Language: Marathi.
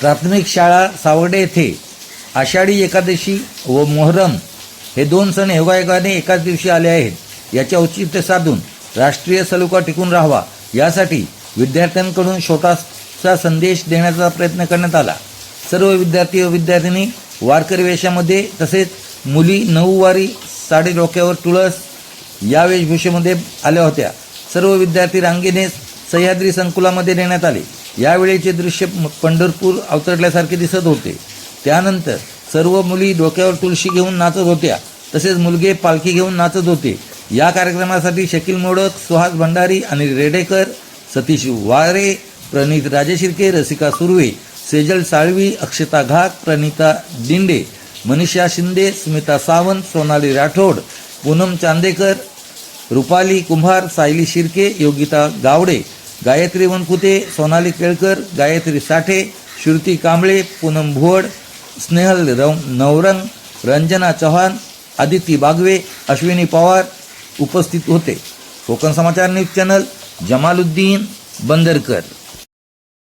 प्राथमिक शाळा सावर्डे येथे आषाढी एकादशी व मोहरम हे दोन सण योगायोगाने एकाच दिवशी आले आहेत. याचे औचित्य साधून राष्ट्रीय सलोखा टिकून राहावा यासाठी विद्यार्थ्यांकडून छोटासा संदेश देण्याचा प्रयत्न करण्यात आला. सर्व विद्यार्थी व विद्यार्थिनी वारकरी वेशामध्ये तसेच मुली नऊवारी साडी डोक्यावर तुळस या वेशभूषेमध्ये आल्या होत्या. सर्व विद्यार्थी रांगेने सह्याद्री संकुलामध्ये नेण्यात आले. यावेळेचे दृश्य म- पंढरपूर अवतरल्यासारखे दिसत होते. त्यानंतर सर्व मुली डोक्यावर तुळशी घेऊन नाचत होत्या. तसेच मुलगे पालखी घेऊन नाचत होते. या कार्यक्रमासाठी शकील मोडक सुहास भंडारी अनिल रेडेकर सतीश वारे प्रणित राजेशिर्के रसिका सुर्वे सेजल साळवी अक्षता घाक प्रणिता दिंडे मनीषा शिंदे स्मिता सावंत सोनाली राठोड पूनम चांदेकर रुपाली कुंभार सायली शिर्के योगिता गावडे गायत्री वनकुते सोनाली केळकर गायत्री साठे श्रुती कांबळे पूनम भुवड स्नेहल रव नवरंग रंजना चव्हाण आदिती बागवे अश्विनी पवार उपस्थित होते. Kokan Samachar news channel Jamaluddin Bandarkar.